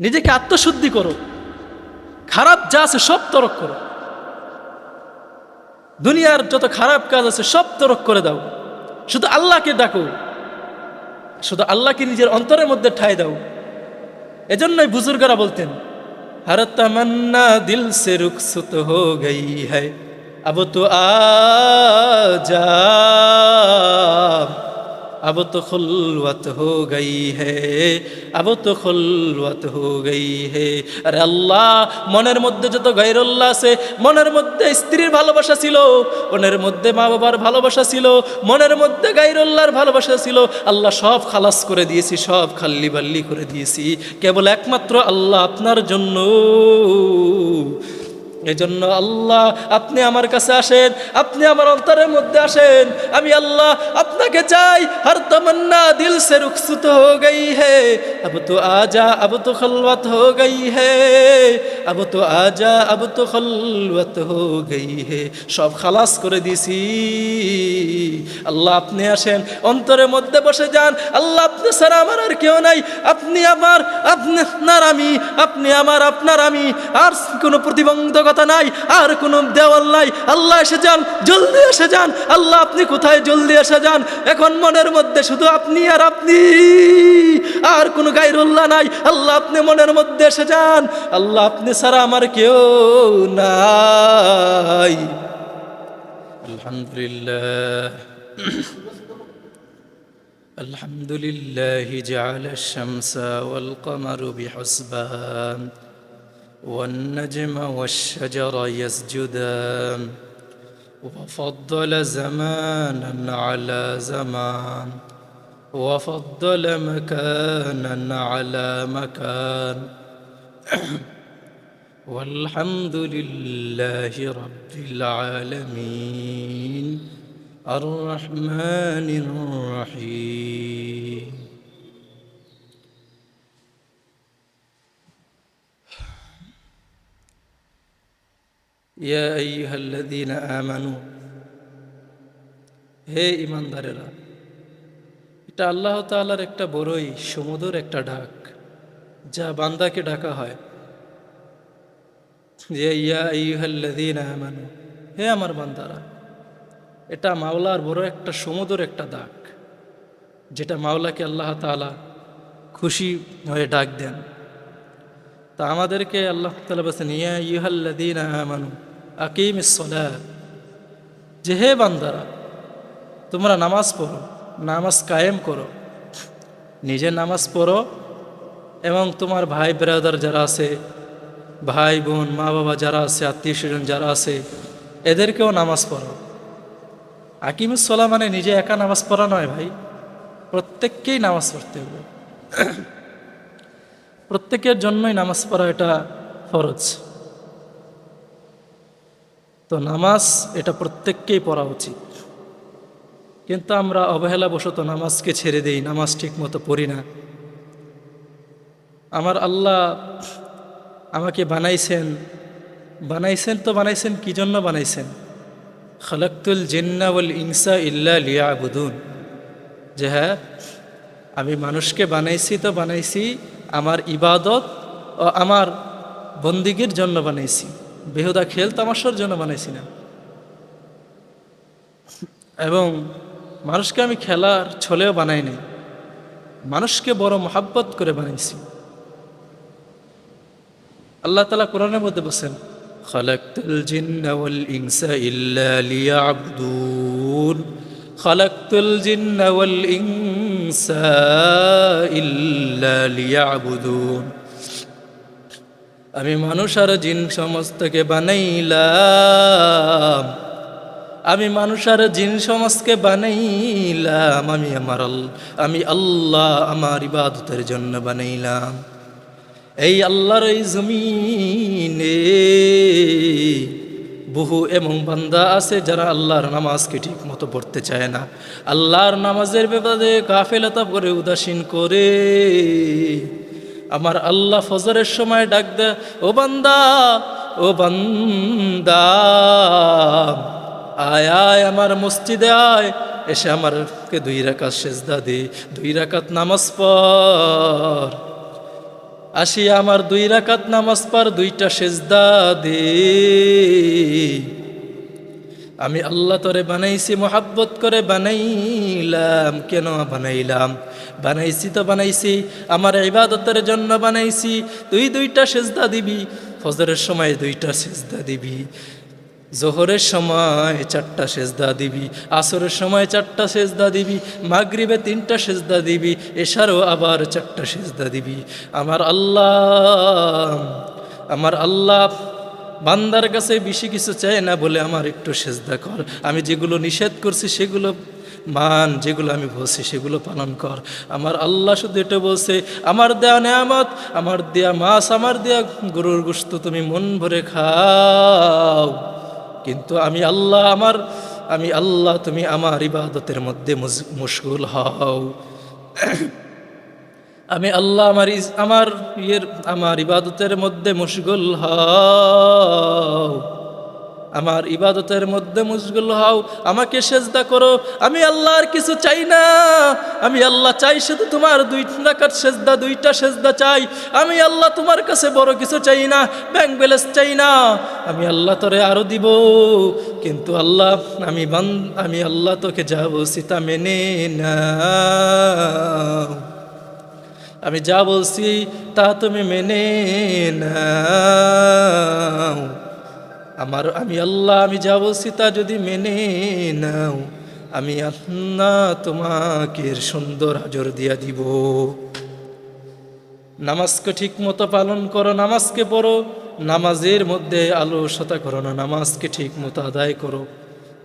নিজেকে আত্মশুদ্ধি করো। খারাপ যা আছে সব তরক করো। দুনিয়ার যত খারাপ কাজ আছে সব তরক করে দাও। শুধু আল্লাহকে ডাকো। শুধু আল্লাহকে নিজের অন্তরের মধ্যে ঠাই দাও। এজন্যই বুজুর্গরা বলতেন হর তামান্না দিল সে রুখসুত হো গই আব তো আ अब तो खुलवत हो गई है अब तो खुलवत हो गई है আরে আল্লাহ মনের মধ্যে যত গাইরুল্লাহ আছে মনের মধ্যে স্ত্রীর ভালোবাসা ছিল মনের মধ্যে মা বাবার ভালোবাসা ছিল মনের মধ্যে গাইরুল্লাহর ভালোবাসা ছিল আল্লাহ সব খালাস করে দিয়েছি সব খাল্লি বাল্লি করে দিয়েছি কেবল একমাত্র আল্লাহ আপনার জন্য এজন্য আল্লাহ, আপনি আমার কাছে আসেন, আপনি আমার অন্তরের মধ্যে আসেন। আমি আল্লাহ, আপনাকে চাই, হর তমন্না, দিল সে রুকসুত হো গই হে। আব তো আজা, আব তো খলওয়াত হো গই হে। আব তো আজা, আব তো খলবত হো গই হে। সব খালাস করে দিছি। আল্লাহ, আপনি আসেন, অন্তরের মধ্যে বসে যান। আল্লাহ, আপনি স্যার আমার আর কেউ নাই। আপনি আমার, আপনার আমি, আপনি আমার, আপনার আমি। আর কোনো প্রতিবন্ধকতা নাই আর কোনো দেওয়াল নাই আল্লাহ এসে যান জলদি এসে যান আল্লাহ আপনি কোথায় জলদি এসে যান এখন মনের মধ্যে শুধু আপনি আর আপনি আর কোনো গাইরুল্লাহ নাই আল্লাহ আপনি মনের মধ্যে এসে যান আল্লাহ আপনি ছাড়া আমার কেউ নাই আলহামদুলিল্লাহ الحمد لله جعل الشمس والقمر بحسبان والنجم والشجر يسجدان وفضل زمانا على زمان. وفضل مكانا على مكان. والحمد لله رب العالمين. الرحمن الرحيم. ইয়া আইহাল্লাদিন আমানু। হে ইমানদারেরা এটা আল্লাহ তালার একটা বড়ই সমুদর একটা ডাক, যা বান্দাকে ডাকা হয়। যে ইয়া ইহাল্লাদিন আমানু, হে আমার বান্দারা, এটা মাওলার বড় একটা সমুদর একটা ডাক, যেটা মাওলাকে আল্লাহ তালা খুশি হয়ে ডাক দেন। তা আমাদেরকে আল্লাহ তালা বলছেন, ইয়া ইউহাল্লাদিন আমানু আকিম ইসলাহ যে হে বান্দারা, তোমরা নামাজ পড়ো, নামাজ কায়েম করো, নিজে নামাজ পড়ো এবং তোমার ভাই ব্রাদার যারা আছে, ভাই বোন মা বাবা যারা আছে আত্মীয় স্বজন যারা আছে, এদেরকেও নামাজ পড়ো। আকিমুসলা মানে নিজে একা নামাজ পড়া নয় ভাই, প্রত্যেককেই নামাজ পড়তে হবে। প্রত্যেকের জন্যই নামাজ পড়া এটা ফরজ। তো নামাজ এটা প্রত্যেককেই পড়া উচিত। কিন্তু আমরা অবহেলাবশত নামাজকে ছেড়ে দেই, নামাজ ঠিক মতো পড়ি না। আমার আল্লাহ আমাকে বানাইছেন বানাইছেন তো বানাইছেন, কি জন্য বানাইছেন? খালাক্তুল জিন্নাউল ইনসা ইল্লা লিয়া বুদুন যে হ্যাঁ আমি মানুষকে বানাইছি তো বানাইছি ইবাদত ও আমার বন্দিগির জন্য বানাইছি বেহুদা খেল তামাশার জন্য বানাইছি না এবং মানুষকে আমি খেলার ছলেও বানাই নাই মানুষকে বড় মহাব্বত করে বানাইছি আল্লাহ তালা কোরআনের মধ্যে বসেন خلقت الجن والإنس إلا ليعبدون خلقت الجن والإنس إلا ليعبدون আমি মানুষ আর জিন সমস্তকে বানাইলাম আমি মানুষ আর জিন সমাজকে বানাইলাম আমি আমার আল- আমি আল্লাহ আমার ইবাদতের জন্য বানাইলাম এই আল্লাহর এই জমিনে বহু এবং বান্দা আছে যারা আল্লাহর নামাজকে ঠিক মতো পড়তে চায় না। আল্লাহর নামাজের ব্যাপারে কাফেলতা করে উদাসীন করে। আমার আল্লাহ ফজরের সময় ডাক দে ও বান্দা ও বান্দা, আয় আয় আমার মসজিদে আয়। এসে আমারকে দুই রাকাত সেজদা দে, দুই রাকাত নামাজ পড়। আসিয়া আমার দুই রাকাত নামাজ পার দুইটা সেজদা দে। আমি আল্লাহ তরে বানাইছি, মোহাব্বত করে বানাইলাম। কেন বানাইলাম? বানাইছি তো বানাইছি, আমার ইবাদতের জন্য বানাইছি। তুই দুইটা সেজদা দিবি, ফজরের সময় দুইটা সেজদা দিবি। জোহরের সময় চারটা সেজদা দিবি, আসরের সময় চারটা সেজদা দিবি, মাগরিবে তিনটা সেজদা দিবি, এশারও আবার চারটা সেজদা দিবি। আমার আল্লাহ আমার আল্লাহ বান্দার কাছে বেশি কিছু চায় না বলে আমার একটু সেজদা কর। আমি যেগুলো নিষেধ করছি সেগুলো মান, যেগুলো আমি বলছি সেগুলো পালন কর। আমার আল্লাহ শুধু এটা বলছে, আমার দেয়া নেয়ামত, আমার দেয়া মাছ, আমার দেয়া গরুর গোস্ত তুমি মন ভরে খাও। কিন্তু আমি আল্লাহ আমার, আমি আল্লাহ, তুমি আমার ইবাদতের মধ্যে মুশগুল হও। আমি আল্লাহ আমার আমার ইয়ের, আমার ইবাদতের মধ্যে মুশগুল হও। আমার ইবাদতের মধ্যে মুশগুল হও, আমাকে সেজদা করো। আমি আল্লাহর কিছু চাই না। আমি আল্লাহ চাই শুধু তোমার দুই টাকার সেজদা, দুইটা সেজদা চাই। আমি আল্লাহ তোমার কাছে বড় কিছু চাই না ব্যাংক ব্যালেন্স চাই না। আমি আল্লাহ তোরে আরও দিব। কিন্তু আল্লাহ, আমি বান, আমি আল্লাহ তোকে যা বলছি তা মেনে না আমি যা বলছি তা তুমি মেনে নাও। আমার, আমি আল্লাহ, আমি যা বলছি তা যদি মেনে নাও, আমি আল্লাহ তোমাকে সুন্দর হাজর দিয়া দিব। নামাজকে ঠিক মতো পালন করো, নামাজকে পড়ো, নামাজের মধ্যে আলসতা করো না, নামাজকে ঠিক মতো আদায় করো।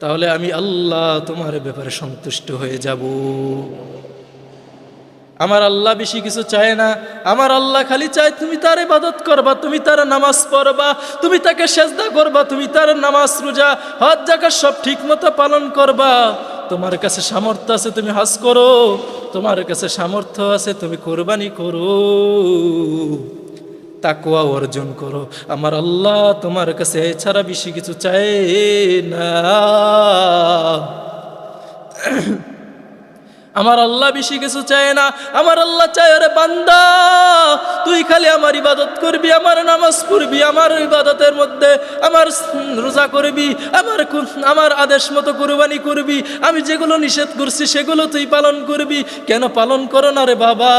তাহলে আমি আল্লাহ তোমার ব্যাপারে সন্তুষ্ট হয়ে যাব। আমার আল্লাহ বেশি কিছু চায় না। আমার আল্লাহ খালি চায় তুমি তার ইবাদত করবা, তুমি তার নামাজ পড়বা, তুমি তাকে সেজদা করবা, তুমি তার নামাজ রোজা, হজ জাকাত সব ঠিক মতো পালন করবা। তোমার কাছে সামর্থ্য আছে তুমি হজ করো, তোমার কাছে সামর্থ্য আছে তুমি কোরবানি করো। তাকুয়া অর্জন করো। আমার আল্লাহ তোমার কাছে এছাড়া বেশি কিছু চায় না। আমার আল্লাহ বেশি কিছু চায় না। আমার আল্লাহ চায় রে বান্দা, তুই খালি আমার ইবাদত করবি, আমার নামাজ পড়বি, আমার ইবাদতের মধ্যে আমার রোজা করবি, আমার আমার আদেশ মতো কোরবানি করবি, আমি যেগুলো নিষেধ করছি সেগুলো তুই পালন করবি। কেন পালন করো না রে বাবা?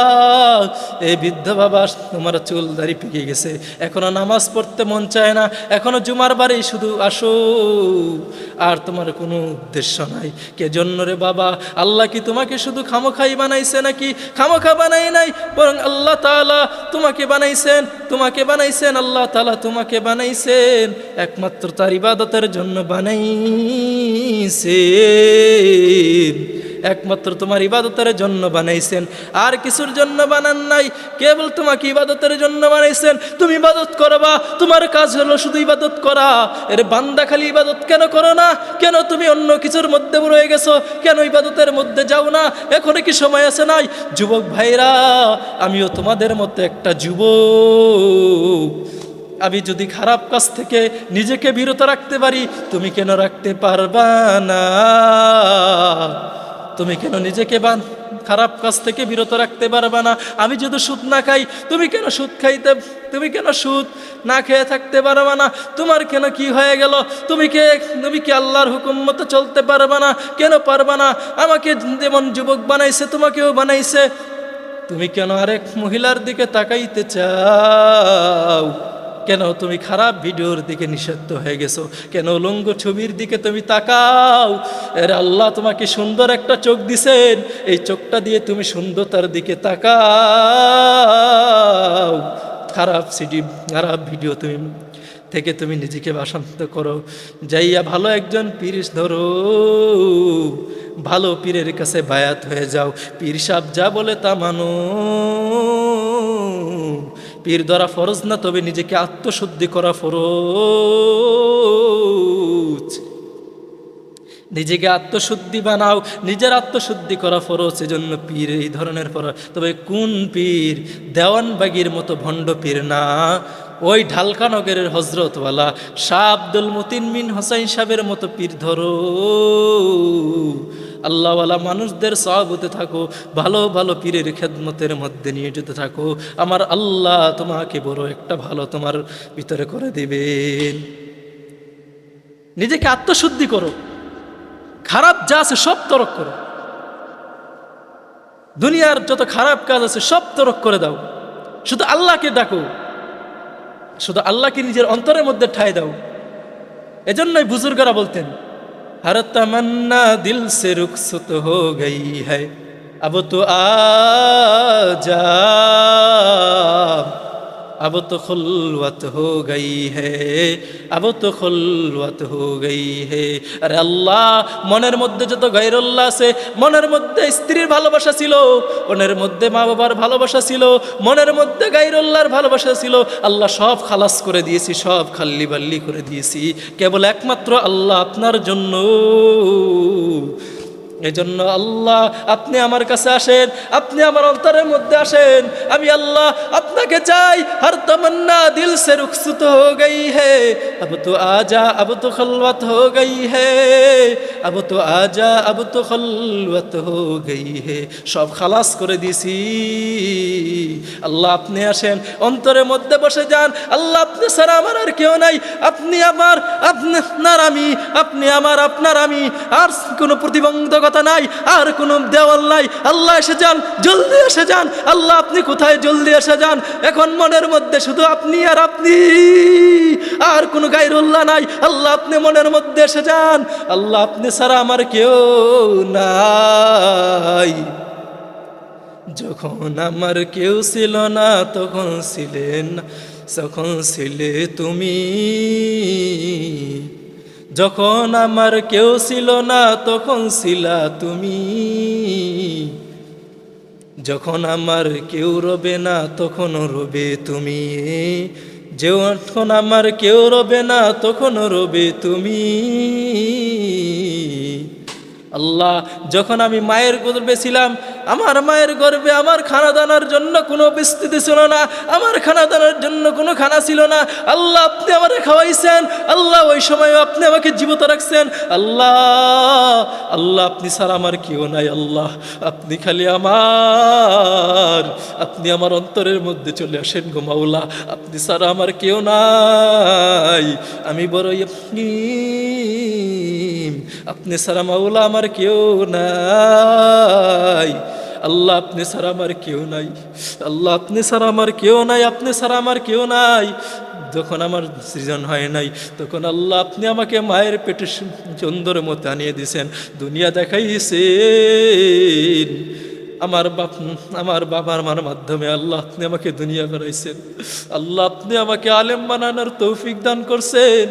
এই বৃদ্ধ বাবা, তোমার চুল দাড়ি পেকে গেছে। এখনও নামাজ পড়তে মন চায় না। এখনও জুমার বাড়ি শুধু আসো। আর তোমার কোনো উদ্দেশ্য নাই। কে জন্য রে বাবা, আল্লাহ কি তোমাকে শুধু খামোখাই বানাইছে নাকি? খামোখা বানাই নাই, বরং আল্লাহ তালা তোমাকে বানাইছেন তোমাকে বানাইছেন, আল্লাহ তালা তোমাকে বানাইছেন। একমাত্র তার ইবাদতের জন্য বানাইছেন। একমাত্র তোমার ইবাদতের জন্য বানাইছেন। আর কিছুর জন্য বানান নাই, কেবল তোমাকে ইবাদতের জন্য বানাইছেন। তুমি ইবাদত করবা, তোমার কাজ হলো শুধু ইবাদত করা। এর বান্দা খালি ইবাদত কেন করো না? কেন তুমি অন্য কিছুর মধ্যে রয়ে গেছো? কেন ইবাদতের মধ্যে যাও না? এখনও কি সময় আছে নাই? যুবক ভাইরা, আমিও তোমাদের মধ্যে একটা যুবক। আমি যদি খারাপ কাজ থেকে নিজেকে বিরত রাখতে পারি, তুমি কেন রাখতে পারবা না? তুমি কেন নিজেকে বান? খারাপ কাজ থেকে বিরত রাখতে পারবে না। আমি যদি সুদ না খাই, তুমি কেন সুদ খাইতে, তুমি কেন সুদ না খেয়ে থাকতে পারবে না? তোমার কেন কি হয়ে গেল? তুমি কে? তুমি কি আল্লাহর হুকুম মতো চলতে পারবে না? কেন পারবে না? আমাকে যেমন যুবক বানাইছে, তোমাকেও বানাইছে। তুমি কেন আরেক মহিলার দিকে তাকাইতে চাও? কেন তুমি খারাপ ভিডিওর দিকে নিষিদ্ধ হয়ে গেছো? কেন উলঙ্গ ছবির দিকে তুমি তাকাও? এর আল্লাহ তোমাকে সুন্দর একটা চোখ দিছেন। এই চোখটা দিয়ে তুমি সুন্দরতার দিকে তাকাও। খারাপ সিডি, খারাপ ভিডিও তুমি থেকে তুমি নিজেকে বাসন্ত করো। যাইয়া ভালো একজন পীর ধরো। ভালো পীরের কাছে বায়াত হয়ে যাও। পীর সাহ যা বলে তা মানো। পীর ধরা ফরজ না, তবে নিজেকে আত্মশুদ্ধি করা ফরজ। নিজেকে আত্মশুদ্ধি বানাও, নিজের আত্মশুদ্ধি করা ফরজ, এজন্য পীর এই ধরনের পর তবে কোন পীর দেওয়ানবাগির মতো ভণ্ড পীর না? ওই ঢালকানগরের হজরতওয়ালা শাহ আব্দুল মতিন মিন হোসাইন সাহেবের মতো পীর ধরো। আল্লাহওয়ালা মানুষদের সহাবতে থাকো, ভালো ভালো পীরের খেদমতের মধ্যে নিয়ে যেতে থাকো। আমার আল্লাহ তোমাকে বড় একটা ভালো তোমার ভিতরে করে দেবেন। নিজেকে আত্মশুদ্ধি করো, খারাপ যা আছে সব তরক করো। দুনিয়ার যত খারাপ কাজ আছে সব তরক করে দাও। শুধু আল্লাহকে ডাকো, শুধু আল্লাহকে নিজের অন্তরের মধ্যে ঠাই দাও। এজন্যই বুজুর্গরা বলতেন हर तमन्ना दिल से रुखसत हो गई है अब तो आजा अब तो खुलवत हो गई है अब तो खुलवत हो गई है আরে আল্লাহ মনের মধ্যে যত গাইরুল্লাহ আছে মনের মধ্যে স্ত্রীর ভালোবাসা ছিল মনের মধ্যে মা বাবার ভালোবাসা ছিল মনের মধ্যে গাইরুল্লাহর ভালোবাসা ছিল আল্লাহ সব খালাস করে দিয়েছি সব খাল্লি বাল্লি করে দিয়েছি কেবল একমাত্র আল্লাহ আপনার জন্য এজন্য আল্লাহ, আপনি আমার কাছে আসেন, আপনি আমার অন্তরের মধ্যে আসেন। আমি আল্লাহ, আপনাকে চাই, হর তমন্না, দিল সে রুখসুত হো গই হে। আব তো আজা, আব তো খলওয়াত হো গই হে। আব তো আজা, আব তো খলওয়াত হো গই হে। সব খালাস করে দিছি। আল্লাহ আপনি আসেন, অন্তরের মধ্যে বসে যান, আল্লাহ আপনি ছাড়া আমার আর কেউ নাই, আপনি আমার আপনার আমি, আপনি আমার আপনার আমি, আর কোনো প্রতিবন্ধকতা নাই, আর কোনো দেওয়াল নাই, আল্লাহ এসে যান, জলদি এসে যান, আল্লাহ আপনি কোথায় জলদি এসে যান, এখন মনের মধ্যে শুধু আপনি আর আপনি, আর কোনো গাইরুল্লাহ নাই, আল্লাহ আপনি মনের মধ্যে এসে যান, আল্লাহ আপনি ছাড়া আমার কেউ নাই। যখন আমার কেউ ছিল না, তখন ছিলেন যখন ছিলে তুমি। যখন আমার কেউ ছিল না, তখন ছিলা তুমি। যখন আমার কেউ রবে না, তখন রবে তুমি। যখন আমার কেউ রবে না, তখন রবে তুমি। আল্লাহ, যখন আমি মায়ের গর্বে ছিলাম আমার মায়ের গর্বে আমার খানা দানার জন্য কোনো বিস্তৃতি ছিল না, আমার খানা দানার জন্য কোনো খানা ছিল না। আল্লাহ আপনি আমারে খাওয়াইছেন, আল্লাহ ওই সময় আপনি আমাকে জীবিত রাখছেন। আল্লাহ আল্লাহ আপনি ছাড়া আমার কেউ নাই, আল্লাহ আপনি খালি আমার, আপনি আমার অন্তরের মধ্যে চলে আসেন গো মাওলা, আপনি ছাড়া আমার কেউ নাই। আমি বড়ই আপনি আপনি সারা মাওলা আমার কেউ নাই। আল্লাহ, আপনি সারা আমার কেউ নাই। আল্লাহ, আপনি সারা আমার কেউ নাই, আপনি সারা আমার কেউ নাই। যখন আমার সৃজন হয় নাই, তখন আল্লাহ, আপনি আমাকে মায়ের পেটে সুন্দর মতো আনিয়ে দিছেন দুনিয়া দেখাইছেন। আমার বাপ, আমার বাবার মার মাধ্যমে আল্লাহ, আপনি আমাকে দুনিয়া বেড়াইছেন আল্লাহ, আপনি আমাকে আলেম বানানোর তৌফিক দান করছেন।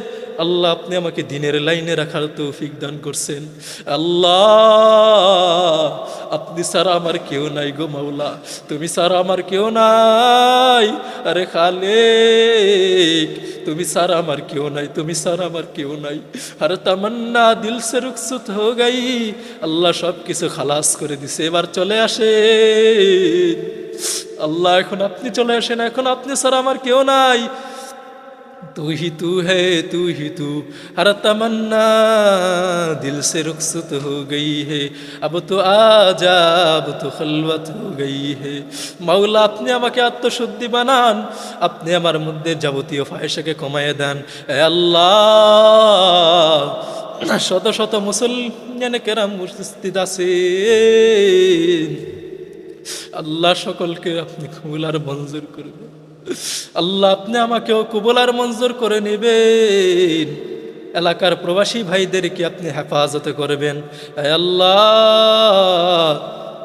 আল্লাহ, আপনি আমাকে দিনের লাইনে রাখার তৌফিক দান করছেন। আল্লাহ, আপনি সারা আমার কেউ নাই গো মাওলা। তুমি সারা আমার কেউ নাই, আরে খালেক। তুমি সারা আমার কেউ নাই, তুমি সারা আমার কেউ নাই। আরে তামান্না, দিল সে রুকসুত হো গাই। আল্লাহ সব কিছু খালাস করে দিছে, এবার চলে আসে আল্লাহ, এখন আপনি চলে আসেন, এখন আপনি সারা আমার কেউ নাই। तू ही तू है तू ही तू हर तमन्ना दिल से रुखसत हो गई है अब तो आजा अब तो खलवत हो गई है মাওলা আপনি আমাকে আত্মশুদ্ধি বানান আপনি আমার মধ্যে যাবতীয় ফায়সাকে কমায় দেন এ আল্লাহ শত শত মুসলমানে কেরাম উপস্থিত আছে আল্লাহ সকলকে আপনি কবুলার মঞ্জুর করবেন আল্লাহ, আপনি আমাকেও কবুলার মঞ্জুর করে নেবেন। এলাকার প্রবাসী ভাইদেরকে আপনি হেফাজত করবেন। আল্লাহ,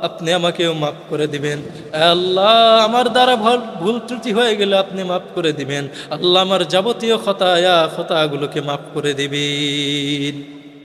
আপনি আমাকেও মাফ করে দিবেন। আল্লাহ, আমার দ্বারা ভুল ত্রুটি হয়ে গেলে আপনি মাফ করে দিবেন। আল্লাহ, আমার যাবতীয় খতায়া, খতাগুলোকে মাফ করে দিবেন।